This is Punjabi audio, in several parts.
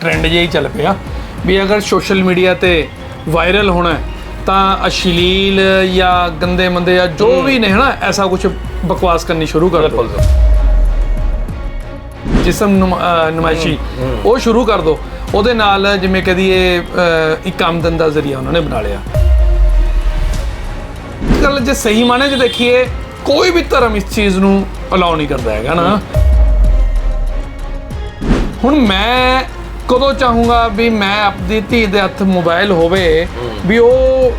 ਟ੍ਰੈਂਡ ਜਿਹਾ ਹੀ ਚੱਲ ਪਿਆ। ਵੀ ਅਗਰ ਸੋਸ਼ਲ ਮੀਡੀਆ ਤੇ ਵਾਇਰਲ ਹੋਣਾ ਹੈ, ਤਾਂ ਅਸ਼ਲੀਲ ਜਾਂ ਗੰਦੇ ਮੰਦੇ ਜਾਂ ਜੋ ਵੀ ਨੇ ਹਨਾ ਐਸਾ ਕੁਝ ਬਕਵਾਸ ਕਰਨੀ ਸ਼ੁਰੂ ਕਰ ਦੋ। ਜਿਸਮ ਨੁਮਾਇਸ਼ੀ ਉਹ ਸ਼ੁਰੂ ਕਰ ਦੋ। ਉਹਦੇ ਨਾਲ ਜਿਵੇਂ ਕਹਦੀਏ ਅਹ, ਇੱਕ ਆਮਦਨ ਦਾ ਜ਼ਰੀਆ ਉਹਨਾਂ ਨੇ ਬਣਾ ਲਿਆ। ਗੱਲ ਜੇ ਸਹੀ ਮਾਨੇ 'ਚ ਦੇਖੀਏ ਕੋਈ ਵੀ ਧਰਮ ਇਸ ਚੀਜ਼ ਨੂੰ ਅਲਾਉ ਨਹੀਂ ਕਰਦਾ ਹੈਗਾ ਨਾ ਹੁਣ ਮੈਂ ਕਦੋਂ ਚਾਹੂੰਗਾ ਵੀ ਮੈਂ ਆਪਣੀ ਧੀ ਦੇ ਹੱਥ ਮੋਬਾਈਲ ਹੋਵੇ ਵੀ ਉਹ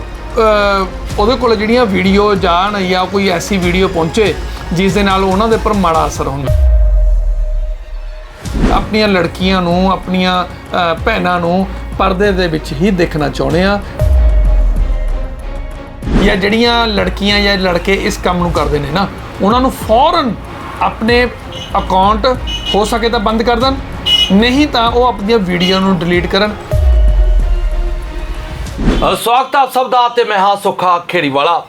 ਉਹਦੇ ਕੋਲ ਜਿਹੜੀਆਂ ਵੀਡੀਓ ਜਾਣ ਜਾਂ ਕੋਈ ਐਸੀ ਵੀਡੀਓ ਪਹੁੰਚੇ ਜਿਸ ਦੇ ਨਾਲ ਉਹਨਾਂ ਦੇ ਉੱਪਰ ਮਾੜਾ ਅਸਰ ਹੁੰਦਾ। ਆਪਣੀਆਂ ਲੜਕੀਆਂ ਨੂੰ, ਆਪਣੀਆਂ ਭੈਣਾਂ ਨੂੰ ਪਰਦੇ ਦੇ ਵਿੱਚ ਹੀ ਦੇਖਣਾ ਚਾਹੁੰਦੇ ਆ ਜਾਂ ਜਿਹੜੀਆਂ ਲੜਕੀਆਂ ਜਾਂ ਲੜਕੇ ਇਸ ਕੰਮ ਨੂੰ ਕਰਦੇ ਨੇ ਨਾ, ਉਹਨਾਂ ਨੂੰ ਫੌਰਨ ਆਪਣੇ ਅਕਾਊਂਟ ਹੋ ਸਕੇ ਤਾਂ ਬੰਦ ਕਰ ਦੇਣ। ਨਹੀਂ ਤਾਂ ਉਹ ਆਪਣੀਆਂ ਵੀਡੀਓ ਨੂੰ ਡਿਲੀਟ ਕਰਨ। ਸਵਾਗਤ ਆਪ ਸਭ ਦਾ ਤੇ ਮੈਂ ਹਾਂ ਸੁੱਖਾ ਖੇੜੀਵਾਲਾ।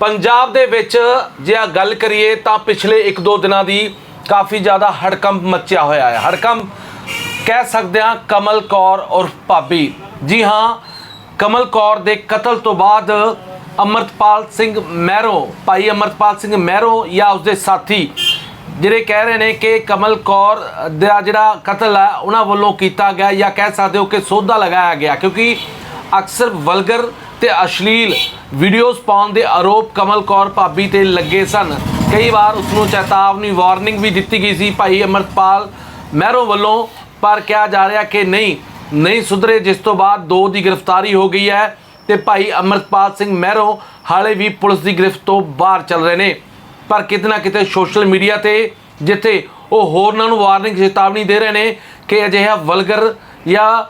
ਪੰਜਾਬ ਦੇ ਵਿੱਚ ਜੇ ਆ ਗੱਲ ਕਰੀਏ ਤਾਂ ਪਿਛਲੇ 1-2 ਦਿਨਾਂ ਦੀ ਕਾਫੀ ਜ਼ਿਆਦਾ ਹੜਕੰਪ ਮੱਚਿਆ ਹੋਇਆ ਹੈ। ਹੜਕੰਪ ਕਹਿ ਸਕਦੇ ਹਾਂ ਕਮਲ ਕੌਰ ਔਰ ਭਾਬੀ। ਜੀ ਹਾਂ, ਕਮਲ ਕੌਰ ਦੇ ਕਤਲ ਤੋਂ ਬਾਅਦ ਅਮਰਤਪਾਲ ਸਿੰਘ ਮਹਿਰੋ, ਭਾਈ ਅਮਰਤਪਾਲ ਸਿੰਘ ਮਹਿਰੋ ਜਾਂ ਉਸਦੇ ਸਾਥੀ ਜਿਹੜੇ ਕਹਿ ਰਹੇ ਨੇ ਕਿ ਕਮਲ ਕੌਰ ਦਾ ਜਿਹੜਾ ਕਤਲ ਹੈ, ਉਹਨਾਂ ਵੱਲੋਂ ਕੀਤਾ ਗਿਆ ਜਾਂ ਕਹਿ ਸਕਦੇ ਹੋ ਕਿ ਸੋਧਾ ਲਗਾਇਆ ਗਿਆ, ਕਿਉਂਕਿ ਅਕਸਰ ਵਲਗਰ ਤੇ ਅਸ਼ਲੀਲ ਵੀਡੀਓਜ਼ ਪਾਉਣ ਦੇ ਆਰੋਪ ਕਮਲ ਕੌਰ ਭਾਬੀ ਤੇ ਲੱਗੇ ਸਨ। ਕਈ ਵਾਰ ਉਸ ਨੂੰ ਚੇਤਾਵਨੀ ਵਾਰਨਿੰਗ ਵੀ ਦਿੱਤੀ ਗਈ ਸੀ, ਭਾਈ ਅਮਰਪਾਲ ਮਹਿਰੋਂ ਵੱਲੋਂ, ਪਰ ਕਿਹਾ ਜਾ ਰਿਹਾ ਕਿ ਨਹੀਂ ਨਹੀਂ ਸੁਧਰੇ, ਜਿਸ ਤੋਂ ਬਾਅਦ ਦੋ ਦੀ ਗ੍ਰਿਫਤਾਰੀ ਹੋ ਗਈ ਹੈ ਤੇ ਭਾਈ ਅਮਰਪਾਲ ਸਿੰਘ ਮਹਿਰੋ ਹਾਲੇ ਵੀ ਪੁਲਿਸ ਦੀ ਗ੍ਰਿਫਤ ਤੋਂ ਬਾਹਰ ਚੱਲ ਰਹੇ ਨੇ। ਪਰ ਕਿਤੇ ਨਾ ਕਿਤੇ ਸੋਸ਼ਲ ਮੀਡੀਆ ਤੇ ਜਿੱਥੇ ਉਹ ਹੋਰਨਾਂ ਨੂੰ ਵਾਰਨਿੰਗ, ਚੇਤਾਵਨੀ ਦੇ ਰਹੇ ਨੇ ਕਿ ਅਜਿਹਾ ਵਲਗਰ ਜਾਂ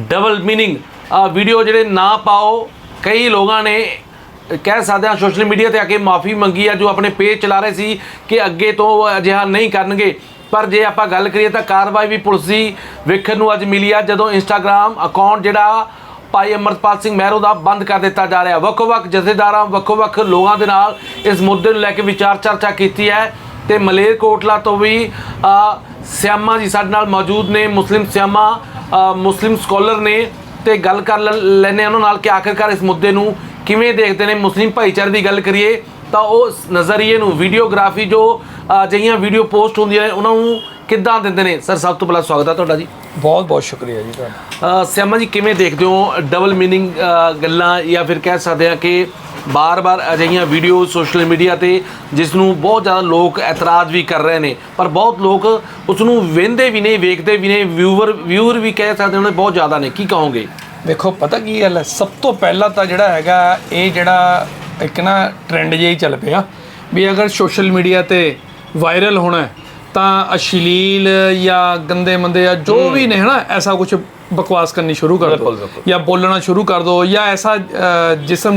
ਡਬਲ ਮੀਨਿੰਗ ਵੀਡੀਓ ਜਿਹੜੇ ਨਾ ਪਾਓ, ਕਈ ਲੋਕਾਂ ਨੇ ਕਹਿ ਸਕਦੇ ਹਾਂ ਸੋਸ਼ਲ ਮੀਡੀਆ ਤੇ ਆ ਕੇ ਮਾਫੀ ਮੰਗੀ ਆ, ਜੋ ਆਪਣੇ ਪੇਜ ਚਲਾ ਰਹੇ ਸੀ ਕਿ ਅੱਗੇ ਤੋਂ ਉਹ ਅਜਿਹਾ ਨਹੀਂ ਕਰਨਗੇ। ਪਰ ਜੇ ਆਪਾਂ ਗੱਲ ਕਰੀਏ ਤਾਂ ਕਾਰਵਾਈ ਵੀ ਪੁਲਿਸ ਦੀ ਵੇਖਣ ਨੂੰ ਅੱਜ ਮਿਲੀ ਆ, ਜਦੋਂ ਇੰਸਟਾਗ੍ਰam ਅਕਾਊਂਟ ਜਿਹੜਾ ਭਾਈ ਅਮਰਪਾਲ ਸਿੰਘ ਮਹਿਰੋ ਦਾ ਬੰਦ ਕਰ ਦਿੱਤਾ ਜਾ ਰਿਹਾ। ਵੱਖ-ਵੱਖ ਜਥੇਦਾਰਾਂ, ਵੱਖ-ਵੱਖ ਲੋਕਾਂ ਦੇ ਨਾਲ ਇਸ ਮੁੱਦੇ ਨੂੰ ਲੈ ਕੇ ਵਿਚਾਰ ਚਰਚਾ ਕੀਤੀ ਹੈ ਤੇ ਮਲੇਰਕੋਟਲਾ ਤੋਂ ਵੀ ਸਿਆਮਾ ਜੀ ਸਾਡੇ ਨਾਲ ਮੌਜੂਦ ਨੇ, ਮੁਸਲਿਮ ਸਿਆਮਾ ਮੁਸਲਿਮ ਸਕਾਲਰ ਨੇ ਤੇ ਗੱਲ ਕਰ ਲ- ਲੈਂਦੇ ਹਾਂ ਉਹਨਾਂ ਨਾਲ ਕਿ ਆਖਿਰਕਾਰ ਇਸ ਮੁੱਦੇ ਨੂੰ ਕਿਵੇਂ ਦੇਖਦੇ ਨੇ। ਮੁਸਲਿਮ ਭਾਈਚਾਰੇ ਦੀ ਗੱਲ ਕਰੀਏ ਤਾਂ ਉਹ ਨਜ਼ਰੀਏ ਨੂੰ, ਵੀਡੀਓਗ੍ਰਾਫੀ ਜੋ ਅਜਿਹੀਆਂ ਵੀਡੀਓ ਪੋਸਟ ਹੁੰਦੀਆਂ ਨੇ, ਉਹਨਾਂ ਨੂੰ ਕਿੱਦਾਂ ਦਿੰਦੇ ਨੇ? ਸਰ ਸਭ ਤੋਂ ਪਹਿਲਾਂ ਸਵਾਗਤ ਹੈ ਤੁਹਾਡਾ ਜੀ। ਬਹੁਤ ਬਹੁਤ ਸ਼ੁਕਰੀਆ ਜੀ ਤੁਹਾਡਾ। ਸਿਆਮਾ ਜੀ ਕਿਵੇਂ ਦੇਖਦੇ ਹੋ? ਡਬਲ ਮੀਨਿੰਗ ਗੱਲਾਂ ਜਾਂ ਫਿਰ ਕਹਿ ਸਕਦੇ ਹਾਂ ਕਿ ਬਾਰ-ਬਾਰ ਅਜਿਹੀਆਂ ਵੀਡੀਓ ਸੋਸ਼ਲ ਮੀਡੀਆ ਤੇ ਜਿਸ ਨੂੰ ਬਹੁਤ ਜ਼ਿਆਦਾ ਲੋਕ ਇਤਰਾਜ਼ ਵੀ ਕਰ ਰਹੇ ਨੇ ਪਰ ਬਹੁਤ ਲੋਕ ਉਸ ਨੂੰ ਵੇਖਦੇ ਵੀ ਨੇ ਵੇਖਦੇ ਵੀ ਨੇ ਵਿਊਅਰ ਵਿਊਅਰ ਵੀ ਕਹਿ ਸਕਦੇ ਉਹਨਾਂ ਬਹੁਤ ਜ਼ਿਆਦਾ ਨੇ। ਕੀ ਕਹੋਗੇ? ਦੇਖੋ ਪਤਾ ਕੀ ਗੱਲ ਹੈ? ਸਭ ਤੋਂ ਪਹਿਲਾਂ ਤਾਂ ਜਿਹੜਾ ਹੈਗਾ ਇਹ ਜਿਹੜਾ ਇੱਕ ਨਾ ਟ੍ਰੈਂਡ ਜਿਹਾ ਹੀ ਚੱਲ ਪਿਆ ਵੀ ਅਗਰ ਸੋਸ਼ਲ ਮੀਡੀਆ ਤੇ ਵਾਇਰਲ ਹੋਣਾ ਹੈ, ਤਾਂ ਅਸ਼ਲੀਲ ਜਾਂ ਗੰਦੇ ਮੰਦੇ ਜਾਂ ਜੋ ਵੀ ਨੇ ਹਨਾ ਐਸਾ ਕੁਝ ਬਕਵਾਸ ਕਰਨੀ ਸ਼ੁਰੂ ਕਰ ਦੋ। ਜਾਂ ਬੋਲਣਾ ਸ਼ੁਰੂ ਕਰ ਦੋ ਜਾਂ ਐਸਾ ਜਿਸਮ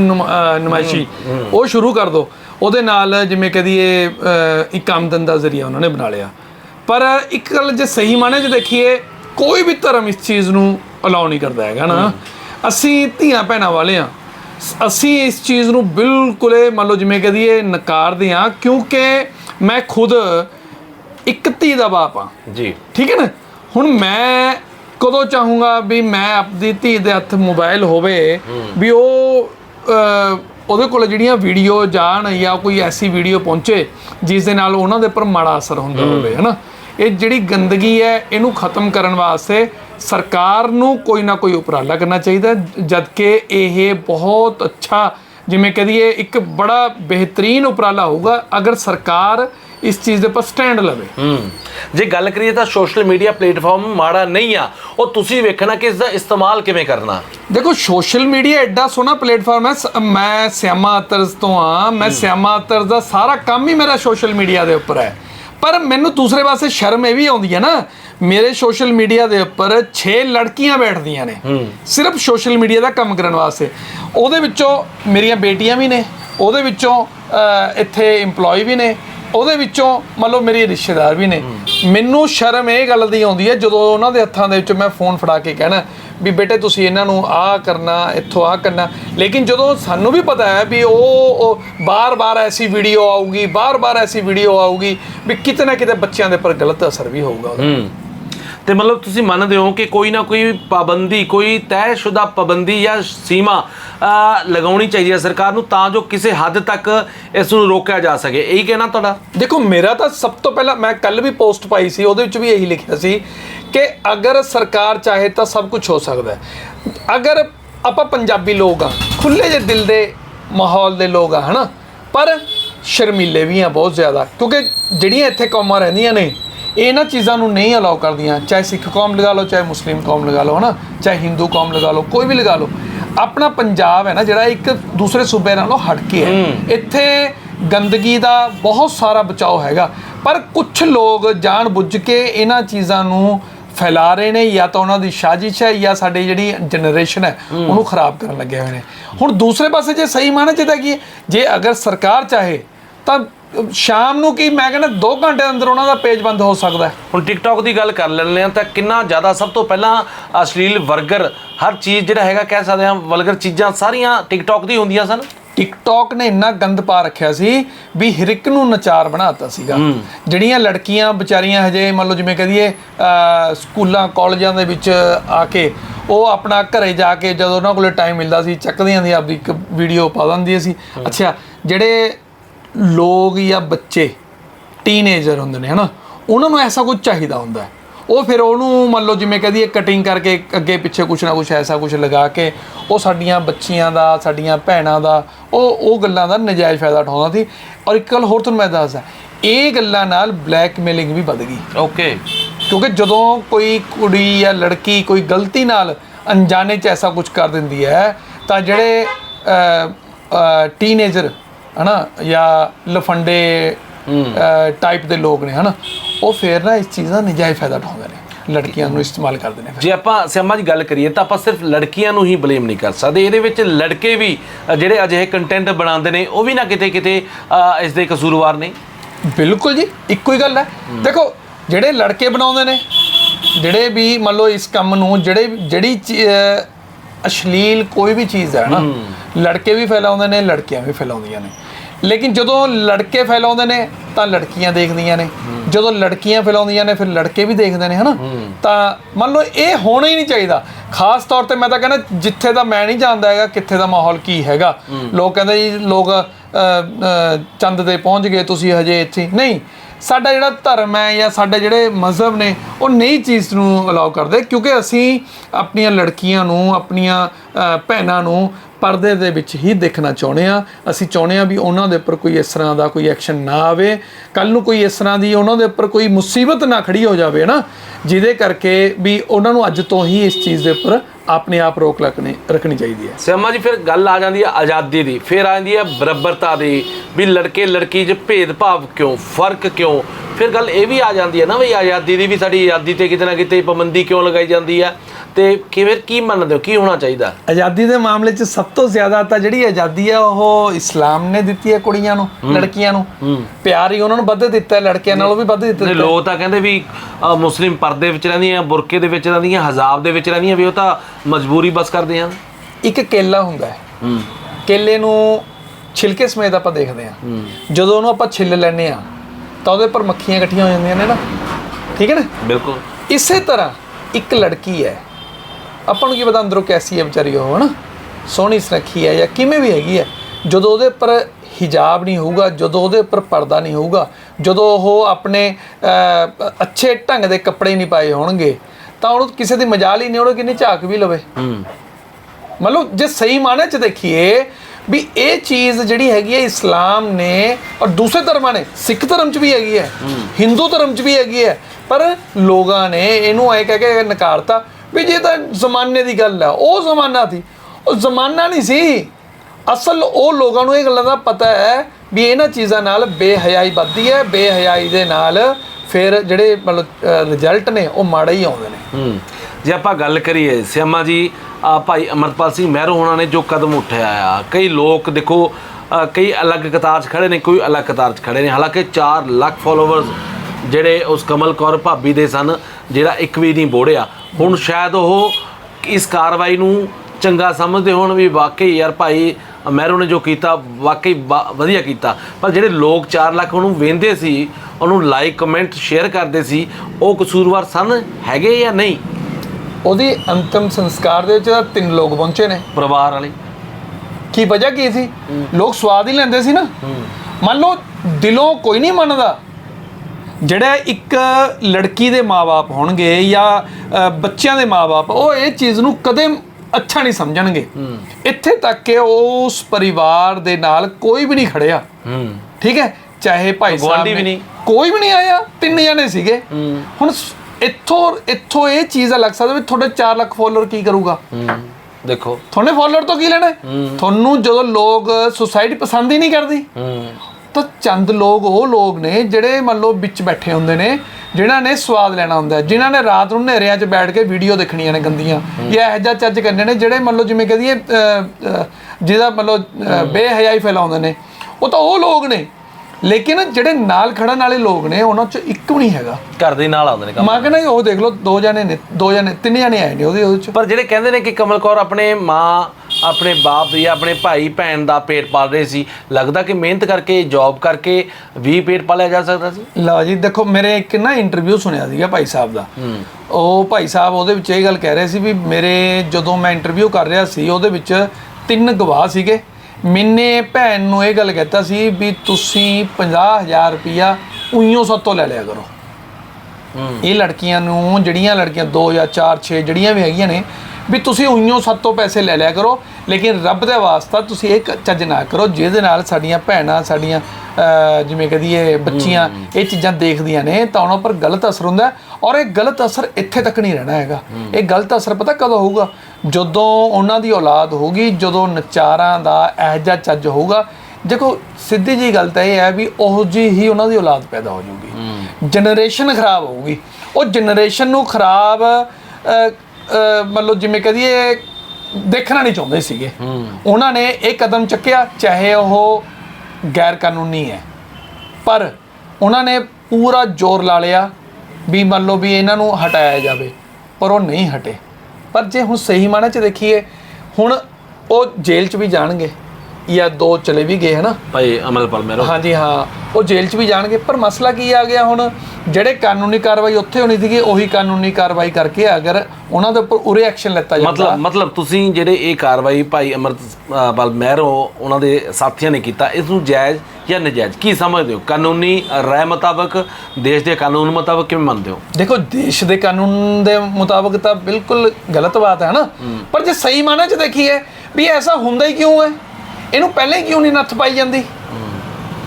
ਨੁਮਾਇਸ਼ੀ ਉਹ ਸ਼ੁਰੂ ਕਰ ਦੋ। ਉਹਦੇ ਨਾਲ ਜਿਵੇਂ ਕਹਦੀਏ ਇੱਕ ਆਮਦਨ ਦਾ ਜ਼ਰੀਆ ਉਹਨਾਂ ਨੇ ਬਣਾ ਲਿਆ। ਪਰ ਇੱਕ ਗੱਲ ਜੇ ਸਹੀ ਮਾਨੇ 'ਚ ਦੇਖੀਏ ਕੋਈ ਵੀ ਧਰਮ ਇਸ ਚੀਜ਼ ਨੂੰ ਅਲਾਉ ਨਹੀਂ ਕਰਦਾ ਹੈਗਾ ਨਾ ਅਸੀਂ ਧੀਆਂ ਭੈਣਾਂ ਵਾਲੇ ਆ ਅਸੀਂ ਇਸ ਚੀਜ਼ ਨੂੰ ਬਿਲਕੁਲ ਮੰਨ ਲਓ ਜਿਵੇਂ ਕਹਦੀਏ ਨਕਾਰਦੇ ਆ ਕਿਉਂਕਿ ਮੈਂ ਖੁਦ ਇੱਕ ਧੀ ਦਾ ਬਾਪ ਆ ਜੀ। ਠੀਕ ਹੈ ਨਾ? ਹੁਣ ਮੈਂ ਕਦੋਂ ਚਾਹੂੰਗਾ ਵੀ ਮੈਂ ਆਪਣੀ ਧੀ ਦੇ ਹੱਥ ਮੋਬਾਈਲ ਹੋਵੇ ਵੀ ਉਹ ਉਹਦੇ ਕੋਲ ਜਿਹੜੀਆਂ ਵੀਡੀਓ ਜਾਣ ਜਾਂ ਕੋਈ ਐਸੀ ਵੀਡੀਓ ਪਹੁੰਚੇ ਜਿਸ ਦੇ ਨਾਲ ਉਹਨਾਂ ਦੇ ਉੱਪਰ ਮਾੜਾ ਅਸਰ ਹੁੰਦਾ ਹੋਵੇ ਹਨਾ? ਇਹ ਜਿਹੜੀ ਗੰਦਗੀ ਹੈ ਇਹਨੂੰ ਖਤਮ ਕਰਨ ਵਾਸਤੇ ਸਰਕਾਰ ਨੂੰ ਕੋਈ ਨਾ ਕੋਈ ਉਪਰਾਲਾ ਕਰਨਾ ਚਾਹੀਦਾ ਜਦ ਕਿ ਇਹ ਬਹੁਤ ਅੱਛਾ ਜਿਵੇਂ ਕਹਦੀਏ ਇੱਕ ਬੜਾ ਬਿਹਤਰੀਨ ਉਪਰਾਲਾ ਹੋਊਗਾ। ਅਗਰ ਸਰਕਾਰ ਇਸ ਚੀਜ਼ ਦੇ ਉੱਪਰ ਸਟੈਂਡ ਲਵੇ। ਹੂੰ। ਜੇ ਗੱਲ ਕਰੀਏ ਤਾਂ ਸੋਸ਼ਲ ਮੀਡੀਆ ਪਲੇਟਫਾਰਮ ਮਾੜਾ ਨਹੀਂ ਆ ਉਹ ਤੁਸੀਂ ਵੇਖਣਾ ਕਿ ਇਸ ਦਾ ਇਸਤੇਮਾਲ ਕਿਵੇਂ ਕਰਨਾ। ਦੇਖੋ ਸੋਸ਼ਲ ਮੀਡੀਆ ਐਡਾ ਸੋਹਣਾ ਪਲੇਟਫਾਰਮ ਹੈ ਸ- ਮੈਂ ਸਿਆਮਾ ਅਤਰਜ਼ ਤੋਂ ਆ ਮੈਂ ਸਿਆਮਾ ਅਤਰਜ਼ ਦਾ ਸਾਰਾ ਕੰਮ ਹੀ ਮੇਰਾ ਸੋਸ਼ਲ ਮੀਡੀਆ ਦੇ ਉੱਪਰ ਹੈ। ਪਰ ਮੈਨੂੰ ਦੂਸਰੇ ਪਾਸੇ ਸ਼ਰਮ ਇਹ ਵੀ ਆਉਂਦੀ ਹੈ ਨਾ ਮੇਰੇ ਸੋਸ਼ਲ ਮੀਡੀਆ ਦੇ ਉੱਪਰ 6 ਲੜਕੀਆਂ ਬੈਠਦੀਆਂ ਨੇ। ਸਿਰਫ ਸੋਸ਼ਲ ਮੀਡੀਆ ਦਾ ਕੰਮ ਕਰਨ ਵਾਸਤੇ। ਉਹਦੇ ਵਿੱਚੋਂ ਮੇਰੀਆਂ ਬੇਟੀਆਂ ਵੀ ਨੇ ਉਹਦੇ ਵਿੱਚੋਂ ਅਹ, ਇੱਥੇ EMPLOYE ਵੀ ਨੇ ਉਹਦੇ ਵਿੱਚੋਂ ਮੰਨ ਲਓ ਮੇਰੇ ਰਿਸ਼ਤੇਦਾਰ ਵੀ ਨੇ। ਮੈਨੂੰ ਸ਼ਰਮ ਇਹ ਗੱਲ ਦੀ ਆਉਂਦੀ ਹੈ ਜਦੋਂ ਉਹਨਾਂ ਦੇ ਹੱਥਾਂ ਦੇ ਵਿੱਚ ਮੈਂ ਫੋਨ ਫੜਾ ਕੇ ਕਹਿਣਾ ਵੀ ਬੇਟੇ ਤੁਸੀਂ ਇਹਨਾਂ ਨੂੰ ਆਹ ਕਰਨਾ ਇੱਥੋਂ ਆਹ ਕਰਨਾ। ਲੇਕਿਨ ਜਦੋਂ ਸਾਨੂੰ ਵੀ ਪਤਾ ਹੈ ਵੀ ਉਹ ਉਹ ਬਾਰ-ਬਾਰ ਐਸੀ ਵੀਡੀਓ ਆਊਗੀ ਬਾਰ-ਬਾਰ ਐਸੀ ਵੀਡੀਓ ਆਊਗੀ ਵੀ ਕਿਤੇ ਨਾ ਕਿਤੇ ਬੱਚਿਆਂ ਦੇ ਉੱਪਰ ਗਲਤ ਅਸਰ ਵੀ ਹੋਊਗਾ ਉਹਦਾ। ਹੂੰ ਤੇ ਮਤਲਬ ਤੁਸੀਂ ਮੰਨਦੇ ਹੋ ਕਿ ਕੋਈ ਨਾ ਕੋਈ ਪਾਬੰਦੀ, ਕੋਈ ਤੈਅਸ਼ੁਦਾ ਪਾਬੰਦੀ ਜਾਂ ਸੀਮਾ ਲਗਾਉਣੀ ਚਾਹੀਦੀ ਹੈ ਸਰਕਾਰ ਨੂੰ ਤਾਂ ਜੋ ਕਿਸੇ ਹੱਦ ਤੱਕ ਇਸ ਨੂੰ ਰੋਕਿਆ ਜਾ ਸਕੇ। ਇਹੀ ਕਹਿਣਾ ਤੁਹਾਡਾ? ਦੇਖੋ, ਮੇਰਾ ਤਾਂ ਸਭ ਤੋਂ ਪਹਿਲਾਂ ਮੈਂ ਕੱਲ ਵੀ ਪੋਸਟ ਪਾਈ ਸੀ, ਉਹਦੇ ਵਿੱਚ ਵੀ ਇਹੀ ਲਿਖਿਆ ਸੀ ਕਿ ਅਗਰ ਸਰਕਾਰ ਚਾਹੇ ਤਾਂ ਸਭ ਕੁਝ ਹੋ ਸਕਦਾ ਹੈ। ਅਗਰ ਆਪਾਂ ਪੰਜਾਬੀ ਲੋਕ ਆ ਖੁੱਲੇ ਜਿਹੇ ਦਿਲ ਦੇ ਮਾਹੌਲ ਦੇ ਲੋਕ ਆ ਹਨਾ? ਪਰ ਸ਼ਰਮੀਲੇ ਵੀ ਆ ਬਹੁਤ ਜ਼ਿਆਦਾ। ਕਿਉਂਕਿ ਜਿਹੜੀਆਂ ਇੱਥੇ ਕੌਮਾਂ ਰਹਿੰਦੀਆਂ ਨੇ ਇਹ ਇਹਨਾਂ ਚੀਜ਼ਾਂ ਨੂੰ ਨਹੀਂ ਅਲਾਉ ਕਰਦੀਆਂ। ਚਾਹੇ ਸਿੱਖ ਕੌਮ ਲਗਾ ਲਓ ਚਾਹੇ ਮੁਸਲਿਮ ਕੌਮ ਲਗਾ ਲਓ ਹਨਾ? ਚਾਹੇ ਹਿੰਦੂ ਕੌਮ ਲਗਾ ਲਓ ਕੋਈ ਵੀ ਲਗਾ ਲਓ। ਆਪਣਾ ਪੰਜਾਬ ਹੈ ਨਾ ਜਿਹੜਾ ਇੱਕ ਦੂਸਰੇ ਸੂਬੇ ਨਾਲੋਂ ਹਟ ਕੇ ਹੈ। ਇੱਥੇ ਗੰਦਗੀ ਦਾ ਬਹੁਤ ਸਾਰਾ ਬਚਾਓ ਹੈਗਾ। ਪਰ ਕੁਝ ਲੋਕ ਜਾਣ ਬੁੱਝ ਕੇ ਇਹਨਾਂ ਚੀਜ਼ਾਂ ਨੂੰ ਫੈਲਾ ਰਹੇ ਨੇ ਜਾਂ ਤਾਂ ਉਹਨਾਂ ਦੀ ਸਾਜ਼ਿਸ਼ ਹੈ ਜਾਂ ਸਾਡੀ ਜਿਹੜੀ ਜਨਰੇਸ਼ਨ ਹੈ ਉਹਨੂੰ ਖਰਾਬ ਕਰਨ ਲੱਗੇ ਹੋਏ ਨੇ। ਹੁਣ ਦੂਸਰੇ ਪਾਸੇ ਜੇ ਸਹੀ ਮਾਨੇ ਚਾਹੀਦਾ ਕੀ ਜੇ ਅਗਰ ਸਰਕਾਰ ਚਾਹੇ ਤਾਂ ਸ਼ਾਮ ਨੂੰ ਕੀ ਮੈਂ ਕਹਿੰਦਾ 2 ਘੰਟੇ ਅੰਦਰ ਉਹਨਾਂ ਦਾ ਪੇਜ ਬੰਦ ਹੋ ਸਕਦਾ ਹੈ? ਹੁਣ ਟਿਕਟੌਕ ਦੀ ਗੱਲ ਕਰ ਲੈਂਦੇ ਆ ਤਾਂ ਕਿੰਨਾ ਜ਼ਿਆਦਾ ਸਭ ਤੋਂ ਪਹਿਲਾਂ ਅਸ਼ਲੀਲ ਵਰਗਰ ਹਰ ਚੀਜ਼ ਜਿਹੜਾ ਹੈਗਾ ਕਹਿ ਸਕਦੇ ਹਾਂ ਵਲਗਰ ਚੀਜ਼ਾਂ ਸਾਰੀਆਂ ਟਿਕਟੌਕ ਦੀ ਹੁੰਦੀਆਂ ਸਨ? ਟਿਕਟੌਕ ਨੇ ਇੰਨਾ ਗੰਦ ਪਾ ਰੱਖਿਆ ਸੀ ਵੀ ਹਰ ਇੱਕ ਨੂੰ ਨਚਾਰ ਬਣਾਤਾ ਸੀਗਾ। ਜਿਹੜੀਆਂ ਲੜਕੀਆਂ ਵਿਚਾਰੀਆਂ ਹਜੇ ਮੰਨ ਲਓ ਜਿਵੇਂ ਕਹਦੀਏ ਸਕੂਲਾਂ ਕਾਲਜਾਂ ਦੇ ਵਿੱਚ ਆ ਕੇ ਉਹ ਆਪਣਾ ਘਰੇ ਜਾ ਕੇ ਜਦੋਂ ਉਹਨਾਂ ਕੋਲੇ ਟਾਈਮ ਮਿਲਦਾ ਸੀ ਚੱਕਦੀਆਂ ਦੀ ਆਪਦੀ ਇੱਕ ਵੀਡੀਓ ਪਾ ਦਿੰਦੀਆਂ ਸੀ। ਅੱਛਾ ਜਿਹੜੇ ਲੋਕ ਜਾਂ ਬੱਚੇ ਟੀਨੇਜਰ ਹੁੰਦੇ ਨੇ ਹਨਾ? ਉਹਨਾਂ ਨੂੰ ਐਸਾ ਕੁਝ ਚਾਹੀਦਾ ਹੁੰਦਾ ਹੈ। ਉਹ ਫਿਰ ਉਹਨੂੰ ਮੰਨ ਲਓ ਜਿਵੇਂ ਕਹਦੀਏ ਕਟਿੰਗ ਕਰਕੇ ਅੱਗੇ ਪਿੱਛੇ ਕੁਛ ਨਾ ਕੁਛ ਐਸਾ ਕੁਛ ਲਗਾ ਕੇ ਉਹ ਸਾਡੀਆਂ ਬੱਚੀਆਂ ਦਾ ਸਾਡੀਆਂ ਭੈਣਾਂ ਦਾ ਉਹ ਉਹ ਗੱਲਾਂ ਦਾ ਨਜਾਇਜ਼ ਫਾਇਦਾ ਉਠਾਉਂਦਾ ਸੀ। ਔਰ ਇੱਕ ਗੱਲ ਹੋਰ ਤੁਹਾਨੂੰ ਮੈਂ ਦੱਸਦਾ ਇਹ ਗੱਲਾਂ ਨਾਲ ਬਲੈਕਮੇਲਿੰਗ ਵੀ ਵੱਧ ਗਈ। ਓਕੇ ਕਿਉਂਕਿ ਜਦੋਂ ਕੋਈ ਕੁੜੀ ਜਾਂ ਲੜਕੀ ਕੋਈ ਗਲਤੀ ਨਾਲ ਅਣਜਾਣੇ ਚ ਐਸਾ ਕੁਝ ਕਰ ਦਿੰਦੀ ਹੈ ਤਾਂ ਜਿਹੜੇ ਟੀਨੇਜਰ ਹਨਾ ਜਾਂ ਲਫੰਡੇ ਟਾਈਪ ਦੇ ਲੋਕ ਨੇ ਹਨਾ ਉਹ ਫੇਰ ਨਾ ਇਸ ਚੀਜ਼ ਦਾ ਨਜਾਇਜ਼ ਫਾਇਦਾ ਉਠਾਉਂਦੇ ਨੇ ਲੜਕੀਆਂ ਨੂੰ ਇਸਤੇਮਾਲ ਕਰਦੇ ਨੇ। ਜੇ ਆਪਾਂ ਸਿਆਮਾ ਜੀ ਗੱਲ ਕਰੀਏ ਤਾਂ ਆਪਾਂ ਸਿਰਫ ਲੜਕੀਆਂ ਨੂੰ ਹੀ ਬਲੇਮ ਨਹੀਂ ਕਰ ਸਕਦੇ। ਇਹਦੇ ਵਿੱਚ ਲੜਕੇ ਵੀ ਜਿਹੜੇ ਅਜਿਹੇ ਕੰਟੈਂਟ ਬਣਾਉਂਦੇ ਨੇ ਉਹ ਵੀ ਨਾ ਕਿਤੇ ਕਿਤੇ ਇਸ ਦੇ ਕਸੂਰਵਾਰ ਨੇ। ਬਿਲਕੁਲ ਜੀ ਇੱਕੋ ਹੀ ਗੱਲ ਹੈ। ਦੇਖੋ ਜਿਹੜੇ ਲੜਕੇ ਬਣਾਉਂਦੇ ਨੇ ਜਿਹੜੇ ਵੀ ਮੰਨ ਲਓ ਇਸ ਕੰਮ ਨੂੰ ਜਿਹੜੇ ਜਿਹੜੀ ਅਸ਼ਲੀਲ ਕੋਈ ਵੀ ਚੀਜ਼ ਹੈ ਨਾ ਲੜਕੇ ਵੀ ਫੈਲਾਉਂਦੇ ਨੇ ਲੜਕੀਆਂ ਵੀ ਫੈਲਾਉਂਦੀਆਂ ਨੇ। ਲੇਕਿਨ ਜਦੋਂ ਲੜਕੇ ਫੈਲਾਉਂਦੇ ਨੇ ਤਾਂ ਲੜਕੀਆਂ ਦੇਖਦੀਆਂ ਨੇ। ਜਦੋਂ ਲੜਕੀਆਂ ਫੈਲਾਉਂਦੀਆਂ ਨੇ ਫਿਰ ਲੜਕੇ ਵੀ ਦੇਖਦੇ ਨੇ ਹਨਾ? ਤਾਂ ਮੰਨ ਲਓ ਇਹ ਹੋਣਾ ਹੀ ਨਹੀਂ ਚਾਹੀਦਾ। ਖਾਸ ਤੌਰ ਤੇ ਮੈਂ ਤਾਂ ਕਹਿੰਦਾ ਜਿੱਥੇ ਦਾ ਮੈਂ ਨਹੀਂ ਜਾਣਦਾ ਹੈਗਾ ਕਿੱਥੇ ਦਾ ਮਾਹੌਲ ਕੀ ਹੈਗਾ। ਲੋਕ ਕਹਿੰਦੇ ਜੀ ਲੋਕ ਚੰਦ ਤੇ ਪਹੁੰਚ ਗਏ ਤੁਸੀਂ ਹਜੇ ਇੱਥੇ। ਨਹੀਂ ਸਾਡਾ ਜਿਹੜਾ ਧਰਮ ਹੈ ਜਾਂ ਸਾਡੇ ਜਿਹੜੇ ਮਜ਼ਹਬ ਨੇ, ਉਹ ਨਹੀਂ ਚੀਜ਼ ਨੂੰ ਅਲਾਉ ਕਰਦੇ ਕਿਉਂਕਿ ਅਸੀਂ ਆਪਣੀਆਂ ਲੜਕੀਆਂ ਨੂੰ, ਆਪਣੀਆਂ ਭੈਣਾਂ ਨੂੰ ਪਰਦੇ ਦੇ ਵਿੱਚ ਹੀ ਦੇਖਣਾ ਚਾਹੁੰਦੇ ਆ ਅਸੀਂ ਚਾਹੁੰਦੇ ਆ ਵੀ ਉਹਨਾਂ ਦੇ ਉੱਪਰ ਕੋਈ ਇਸ ਤਰ੍ਹਾਂ ਦਾ ਕੋਈ ਐਕਸ਼ਨ ਨਾ ਆਵੇ। ਕੱਲ ਨੂੰ ਕੋਈ ਇਸ ਤਰ੍ਹਾਂ ਦੀ ਉਹਨਾਂ ਦੇ ਉੱਪਰ ਕੋਈ ਮੁਸੀਬਤ ਨਾ ਖੜੀ ਹੋ ਜਾਵੇ ਨਾ, ਜਿਹਦੇ ਕਰਕੇ ਵੀ ਉਹਨਾਂ ਨੂੰ ਅੱਜ ਤੋਂ ਹੀ ਇਸ ਚੀਜ਼ ਦੇ ਉੱਪਰ ਆਪਣੇ ਆਪ ਰੋਕ ਲੱਗਣੀ ਰੱਖਣੀ ਚਾਹੀਦੀ ਹੈ। ਸਿਆਮਾ ਜੀ, ਫਿਰ ਗੱਲ ਆ ਜਾਂਦੀ ਹੈ ਆਜ਼ਾਦੀ ਦੀ, ਫਿਰ ਆ ਜਾਂਦੀ ਹੈ ਬਰਾਬਰਤਾ ਦੀ, ਵੀ ਲੜਕੇ ਲੜਕੀ 'ਚ ਭੇਦਭਾਵ ਕਿਉਂ, ਫ਼ਰਕ ਕਿਉਂ ਫਿਰ ਗੱਲ ਇਹ ਵੀ ਆ ਜਾਂਦੀ ਹੈ ਨਾ ਵੀ ਆਜ਼ਾਦੀ ਦੀ ਵੀ ਸਾਡੀ ਆਜ਼ਾਦੀ ਤੇ ਕਿਤੇ ਨਾ ਕਿਤੇ ਪਾਬੰਦੀ ਕਿਉਂ ਲਗਾਈ ਜਾਂਦੀ ਹੈ? ਤੇ ਕਿਵੇਂ ਕੀ ਮੰਨਦੇ ਹੋ? ਕੀ ਹੋਣਾ ਚਾਹੀਦਾ? ਆਜ਼ਾਦੀ ਦੇ ਮਾਮਲੇ 'ਚ ਸਭ ਤੋਂ ਜ਼ਿਆਦਾ ਤਾਂ ਜਿਹੜੀ ਆਜ਼ਾਦੀ ਹੈ ਉਹ ਇਸਲਾਮ ਨੇ ਦਿੱਤੀ ਹੈ ਕੁੜੀਆਂ ਨੂੰ ਲੜਕੀਆਂ ਨੂੰ। ਪਿਆਰ ਹੀ ਉਹਨਾਂ ਨੂੰ ਵੱਧ ਦਿੱਤਾ ਹੈ ਲੜਕਿਆਂ ਨਾਲੋਂ ਵੀ ਵੱਧ ਦਿੱਤਾ ਹੈ। ਲੋਕ ਤਾਂ ਕਹਿੰਦੇ ਵੀ ਮੁਸਲਿਮ ਪਰਦੇ ਵਿੱਚ ਰਹਿੰਦੀਆਂ ਬੁਰਕੇ ਦੇ ਵਿੱਚ ਰਹਿੰਦੀਆਂ ਹਜ਼ਾਬ ਦੇ ਵਿੱਚ ਰਹਿੰਦੀਆਂ ਵੀ ਉਹ ਤਾਂ ਮਜਬੂਰੀ ਬਸ ਕਰਦੇ ਆ ਇੱਕ ਕੇਲਾ ਹੁੰਦਾ ਹੈ। ਕੇਲੇ ਨੂੰ ਛਿਲਕੇ ਸਮੇਤ ਆਪਾਂ ਦੇਖਦੇ ਹਾਂ। ਜਦੋਂ ਉਹਨੂੰ ਆਪਾਂ ਛਿੱਲ ਲੈਨੇ ਆ ਤਾਂ ਉਹਦੇ ਉੱਪਰ ਮੱਖੀਆਂ ਇਕੱਠੀਆਂ ਹੋ ਜਾਂਦੀਆਂ ਨੇ ਨਾ। ਠੀਕ ਹੈ ਨਾ? ਬਿਲਕੁਲ। ਇਸੇ ਤਰ੍ਹਾਂ ਇੱਕ ਲੜਕੀ ਹੈ। ਆਪਾਂ ਨੂੰ ਕੀ ਪਤਾ ਅੰਦਰੋਂ ਕੈਸੀ ਹੈ ਵਿਚਾਰੀ ਉਹ ਹਨਾ? ਸੋਹਣੀ ਸੁਨੱਖੀ ਹੈ ਜਾਂ ਕਿਵੇਂ ਵੀ ਹੈਗੀ ਹੈ। ਜਦੋਂ ਉਹਦੇ ਉੱਪਰ ਹਿਜਾਬ ਨਹੀਂ ਹੋਊਗਾ ਜਦੋਂ ਉਹਦੇ ਉੱਪਰ ਪਰਦਾ ਨਹੀਂ ਹੋਊਗਾ ਜਦੋਂ ਉਹ ਆਪਣੇ ਅੱਛੇ ਢੰਗ ਦੇ ਕੱਪੜੇ ਨਹੀਂ ਪਾਏ ਹੋਣਗੇ ਤਾਂ ਉਹਨੂੰ ਕਿਸੇ ਦੀ ਮਜਾਲ ਹੀ ਨਹੀਂ ਉਹਨੂੰ ਕਿੰਨੀ ਝਾਕ ਵੀ ਲਵੇ। ਹੂੰ। ਮਤਲਬ ਜੇ ਸਹੀ ਮਾਨੇ ਚ ਦੇਖੀਏ ਵੀ ਇਹ ਚੀਜ਼ ਜਿਹੜੀ ਹੈਗੀ ਹੈ ਇਸਲਾਮ ਨੇ ਔਰ ਦੂਸਰੇ ਧਰਮਾਂ ਨੇ, ਸਿੱਖ ਧਰਮ ਚ ਵੀ ਹੈਗੀ ਹੈ, ਹਿੰਦੂ ਧਰਮ ਚ ਵੀ ਹੈਗੀ ਹੈ, ਪਰ ਲੋਕਾਂ ਨੇ ਇਹਨੂੰ ਐ ਕਹਿ ਕੇ ਨਕਾਰਤਾ ਵੀ ਜੇ ਤਾਂ ਜ਼ਮਾਨੇ ਦੀ ਗੱਲ ਹੈ, ਉਹ ਜ਼ਮਾਨਾ ਸੀ। ਉਹ ਜ਼ਮਾਨਾ ਨਹੀਂ ਸੀ। ਅਸਲ ਉਹ ਲੋਕਾਂ ਨੂੰ ਇਹ ਗੱਲਾਂ ਦਾ ਪਤਾ ਹੈ ਵੀ ਇਹਨਾਂ ਚੀਜ਼ਾਂ ਨਾਲ ਬੇਹਯਾਈ ਵੱਧਦੀ ਹੈ, ਬੇਹਯਾਈ ਦੇ ਨਾਲ ਫਿਰ ਜਿਹੜੇ ਮਤਲਬ ਰਿਜ਼ਲਟ ਨੇ, ਉਹ ਮਾੜੇ ਹੀ ਆਉਂਦੇ ਨੇ। ਜੇ ਆਪਾਂ ਗੱਲ ਕਰੀਏ, ਸਿਆਮਾ ਜੀ ਭਾਈ ਅਮਰਪਾਲ ਸਿੰਘ ਮਹਿਰੋ ਹੋਣਾ ਨੇ ਜੋ ਕਦਮ ਉਠਾਇਆ ਆ, ਕਈ ਲੋਕ ਦੇਖੋ ਕਈ ਅਲੱਗ ਕਤਾਰ 'ਚ ਖੜੇ ਨੇ, ਕੋਈ ਅਲੱਗ ਕਤਾਰ 'ਚ ਖੜੇ ਨੇ। ਹਾਲਾਂਕਿ 4 ਲੱਖ ਫਾਲੋਅਰਸ ਜਿਹੜੇ ਉਸ ਕਮਲ ਕੌਰ ਭਾਬੀ ਦੇ ਸਨ, ਜਿਹੜਾ ਇੱਕ ਵੀ ਨਹੀਂ ਬੋੜਿਆ। ਹੁਣ ਸ਼ਾਇਦ ਉਹ ਇਸ ਕਾਰਵਾਈ ਨੂੰ ਚੰਗਾ ਸਮਝਦੇ ਹੋਣ ਵੀ ਵਾਕਈ ਯਾਰ ਭਾਈ ਮਹਿਰੂ ਨੇ ਜੋ ਕੀਤਾ, ਵਾਕਈ ਵਾ- ਵਧੀਆ ਕੀਤਾ। ਪਰ ਜਿਹੜੇ ਲੋਕ 4 ਲੱਖ ਉਹਨੂੰ ਵੇਂਦੇ ਸੀ, ਉਹਨੂੰ ਲਾਈਕ ਕਮੈਂਟ ਸ਼ੇਅਰ ਕਰਦੇ ਸੀ, ਉਹ ਕਸੂਰਵਾਰ ਸਨ? ਹੈਗੇ ਜਾਂ ਨਹੀਂ? ਉਹਦੀ ਅੰਤਮ ਸੰਸਕਾਰ ਦੇ ਵਿੱਚ ਤਾਂ ਤਿੰਨ ਲੋਕ ਪਹੁੰਚੇ ਨੇ। ਪਰਿਵਾਰ ਵਾਲੇ। ਕੀ ਵਜ੍ਹਾ ਕੀ ਸੀ? ਲੋਕ ਸਵਾਦ ਹੀ ਲੈਂਦੇ ਸੀ ਨਾ। ਮੰਨ ਲਓ ਦਿਲੋਂ ਕੋਈ ਨਹੀਂ ਮੰਨਦਾ। ਜਿਹੜਾ ਇੱਕ ਲੜਕੀ ਦੇ ਮਾਪੇ ਹੋਣਗੇ ਜਾਂ ਬੱਚਿਆਂ ਦੇ ਮਾਪੇ ਉਹ ਇਹ ਚੀਜ਼ ਨੂੰ ਕਦੇ ਅੱਛਾ ਨਹੀਂ ਸਮਝਣਗੇ। ਇੱਥੇ ਤੱਕ ਕਿ ਉਸ ਪਰਿਵਾਰ ਦੇ ਨਾਲ ਕੋਈ ਵੀ ਨਹੀਂ ਖੜਿਆ। ਠੀਕ ਹੈ? ਚਾਹੇ ਭਾਈ ਸਾਹਿਬ ਨੇ- ਨਹੀਂ। ਕੋਈ ਵੀ ਨਹੀਂ ਆਇਆ ਤਿੰਨ ਜਣੇ ਸੀਗੇ। ਹੁਣ ਇੱਥੋਂ ਇੱਥੋਂ ਇਹ ਚੀਜ਼ ਆ ਲੱਗ ਸਕਦਾ ਵੀ ਤੁਹਾਡੇ 4 ਲੱਖ ਫੋਲੋਅਰ ਕੀ ਕਰੂਗਾ? ਹੂੰ ਦੇਖੋ। ਤੁਹਾਨੇ ਫੋਲੋਅਰ ਤੋਂ ਕੀ ਲੈਣਾ? ਤੁਹਾਨੂੰ ਜਦੋਂ ਲੋਕ ਸੁਸਾਇਟੀ ਪਸੰਦ ਹੀ ਨਹੀਂ ਕਰਦੀ ਹੂੰ। ਤਾਂ ਚੰਦ ਲੋਕ ਉਹ ਲੋਕ ਨੇ ਜਿਹੜੇ ਮੰਨ ਲਓ ਵਿੱਚ ਬੈਠੇ ਹੁੰਦੇ ਨੇ ਜਿਨ੍ਹਾਂ ਨੇ ਸਵਾਦ ਲੈਣਾ ਹੁੰਦਾ ਜਿਨ੍ਹਾਂ ਨੇ ਰਾਤ ਨੂੰ ਹਨੇਰਿਆਂ 'ਚ ਬੈਠ ਕੇ ਵੀਡੀਓ ਦੇਖਣੀਆਂ ਨੇ ਗੰਦੀਆਂ ਜਾਂ ਇਹੋ ਜਿਹਾ ਚੱਜ ਕਰਨੇ ਨੇ ਜਿਹੜੇ ਮੰਨ ਲਓ ਜਿਵੇਂ ਕਹਦੀਏ ਜਿਹਦਾ ਮੰਨ ਲਓ ਬੇਹਯਾਈ ਫੈਲਾਉਂਦੇ ਨੇ ਉਹ ਤਾਂ ਉਹ ਲੋਕ ਨੇ। ਲੇਕਿਨ ਜਿਹੜੇ ਨਾਲ ਖੜਨ ਵਾਲੇ ਲੋਕ ਨੇ ਉਹਨਾਂ 'ਚ ਇੱਕ ਵੀ ਨਹੀਂ ਹੈਗਾ। ਘਰ ਦੇ ਨਾਲ ਆਉਂਦੇ ਨੇ ਕੰਮ ਮੈਂ ਕਹਿੰਦਾ ਜੀ ਉਹ ਦੇਖ ਲਓ ਦੋ ਜਣੇ ਨੇ ਦੋ ਜਣੇ ਤਿੰਨ ਜਣੇ ਆਏ ਨੇ ਉਹਦੇ ਉਹਦੇ 'ਚ। ਪਰ ਜਿਹੜੇ ਕਹਿੰਦੇ ਨੇ ਕਿ ਕਮਲ ਕੌਰ ਆਪਣੇ ਮਾਂ ਆਪਣੇ ਬਾਪ ਜਾਂ ਆਪਣੇ ਭਾਈ ਭੈਣ ਦਾ ਪੇਟ ਪਾਲ ਰਹੇ ਸੀ ਲੱਗਦਾ ਕਿ ਮਿਹਨਤ ਕਰਕੇ ਜੌਬ ਕਰਕੇ ਵੀ ਪੇਟ ਪਾਲਿਆ ਜਾ ਸਕਦਾ ਸੀ? ਲਓ ਜੀ ਦੇਖੋ ਮੇਰੇ ਇੱਕ ਨਾ ਇੰਟਰਵਿਊ ਸੁਣਿਆ ਸੀਗਾ ਭਾਈ ਸਾਹਿਬ ਦਾ। ਉਹ ਭਾਈ ਸਾਹਿਬ ਉਹਦੇ ਵਿੱਚ ਇਹ ਗੱਲ ਕਹਿ ਰਹੇ ਸੀ ਵੀ ਮੇਰੇ ਜਦੋਂ ਮੈਂ ਇੰਟਰਵਿਊ ਕਰ ਰਿਹਾ ਸੀ ਉਹਦੇ ਵਿੱਚ ਤਿੰਨ ਗਵਾਹ ਸੀਗੇ। ਮੈਨੇ ਭੈਣ ਨੂੰ ਇਹ ਗੱਲ ਕਹਿਤਾ ਸੀ ਵੀ ਤੁਸੀਂ 50000 ਰੁਪਇਆ ਉਈਓ ਸੱਤੋਂ ਲੈ ਲਿਆ ਕਰੋ। ਇਹ ਲੜਕੀਆਂ ਨੂੰ ਜਿਹੜੀਆਂ ਲੜਕੀਆਂ 2 ਜਾਂ 4 6 ਜਿਹੜੀਆਂ ਵੀ ਹੈਗੀਆਂ ਨੇ ਵੀ ਤੁਸੀਂ ਉਈਓ ਸੱਤੋਂ ਪੈਸੇ ਲੈ ਲਿਆ ਕਰੋ ਲੇਕਿਨ ਰੱਬ ਦੇ ਵਾਸਤਾ ਤੁਸੀਂ ਇਹ ਚੱਜ ਨਾ ਕਰੋ ਜਿਹਦੇ ਨਾਲ ਸਾਡੀਆਂ ਭੈਣਾਂ ਸਾਡੀਆਂ ਜਿਵੇਂ ਕਹਦੀਏ ਬੱਚੀਆਂ ਇਹ ਚੀਜ਼ਾਂ ਦੇਖਦੀਆਂ ਨੇ ਤਾਂ ਉਹਨਾਂ ਪਰ ਗਲਤ ਅਸਰ ਹੁੰਦਾ ਔਰ ਇਹ ਗਲਤ ਅਸਰ ਇੱਥੇ ਤੱਕ ਨਹੀਂ ਰਹਿਣਾ ਹੈਗਾ। ਇਹ ਗਲਤ ਅਸਰ ਪਤਾ ਕਦੋਂ ਹੋਊਗਾ? ਜਦੋਂ ਉਹਨਾਂ ਦੀ ਔਲਾਦ ਹੋਊਗੀ ਜਦੋਂ ਨਚਾਰਾਂ ਦਾ ਇਹੋ ਜਿਹਾ ਚੱਜ ਹੋਊਗਾ। ਦੇਖੋ ਸਿੱਧੀ ਜੀ ਗੱਲ ਤਾਂ ਇਹ ਹੈ ਵੀ ਉਹ ਜੀ ਹੀ ਉਹਨਾਂ ਦੀ ਔਲਾਦ ਪੈਦਾ ਹੋ ਜਾਊਗੀ। ਜਨਰੇਸ਼ਨ ਖਰਾਬ ਹੋਊਗੀ। ਉਹ ਜਨਰੇਸ਼ਨ ਨੂੰ ਖਰਾਬ ਮਤਲਬ ਜਿਵੇਂ ਕਹਦੀਏ ਦੇਖਣਾ ਨਹੀਂ ਚਾਹੁੰਦੇ ਸੀਗੇ। ਉਹਨਾਂ ਨੇ ਇਹ ਕਦਮ ਚੱਕਿਆ ਚਾਹੇ ਉਹ ਗੈਰ ਕਾਨੂੰਨੀ ਹੈ। ਪਰ ਉਹਨਾਂ ਨੇ ਪੂਰਾ ਜ਼ੋਰ ਲਾ ਲਿਆ ਵੀ ਮੰਨ ਲਓ ਵੀ ਇਹਨਾਂ ਨੂੰ ਹਟਾਇਆ ਜਾਵੇ, ਪਰ ਉਹ ਨਹੀਂ ਹਟੇ। ਪਰ ਜੇ ਹੁਣ ਸਹੀ ਮਾਇਨੇ ਚ ਦੇਖੀਏ, ਹੁਣ ਉਹ ਜੇਲ੍ਹ ਚ ਵੀ ਜਾਣਗੇ। ਜਾਂ ਦੋ ਚਲੇ ਵੀ ਗਏ ਹਨਾ? ਭਾਈ ਅਮਲਪਾਲ ਮਹਿਰੋ ਹਾਂਜੀ ਹਾਂ। ਉਹ ਜੇਲ੍ਹ 'ਚ ਵੀ ਜਾਣਗੇ ਪਰ ਮਸਲਾ ਕੀ ਆ ਗਿਆ ਹੁਣ? ਜਿਹੜੇ ਕਾਨੂੰਨੀ ਕਾਰਵਾਈ ਉੱਥੇ ਹੋਣੀ ਸੀਗੀ ਉਹੀ ਕਾਨੂੰਨੀ ਕਾਰਵਾਈ ਕਰਕੇ ਅਗਰ ਉਹਨਾਂ ਦੇ ਉੱਪਰ ਉਰੇ ਐਕਸ਼ਨ ਲੈਤਾ ਜਾਂਦਾ। ਮਤਲਬ ਮਤਲਬ ਤੁਸੀਂ ਜਿਹੜੇ ਇਹ ਕਾਰਵਾਈ ਭਾਈ ਅਮਰਪਾਲ ਮਹਿਰੋ ਉਹਨਾਂ ਦੇ ਸਾਥੀਆਂ ਨੇ ਕੀਤਾ ਇਸ ਨੂੰ ਜਾਇਜ਼ ਜਾਂ ਨਜਾਇਜ਼ ਕੀ ਸਮਝਦੇ ਹੋ? ਕਾਨੂੰਨੀ ਰਾਏ ਮੁਤਾਬਕ ਦੇਸ਼ ਦੇ ਕਾਨੂੰਨ ਮੁਤਾਬਕ ਕਿਵੇਂ ਮੰਨਦੇ ਹੋ? ਦੇਖੋ ਦੇਸ਼ ਦੇ ਕਾਨੂੰਨ ਦੇ ਮੁਤਾਬਕ ਤਾਂ ਬਿਲਕੁਲ ਗਲਤ ਬਾਤ ਹੈ ਨਾ ਪਰ ਜੇ ਸਹੀ ਮਾਇਨੇ 'ਚ ਦੇਖੀਏ ਵੀ ਐਸਾ ਹੁੰਦਾ ਹੀ ਕਿਉਂ ਹੈ? ਇਹਨੂੰ ਪਹਿਲਾਂ ਹੀ ਕਿਉਂ ਨਹੀਂ ਨੱਥ ਪਾਈ ਜਾਂਦੀ?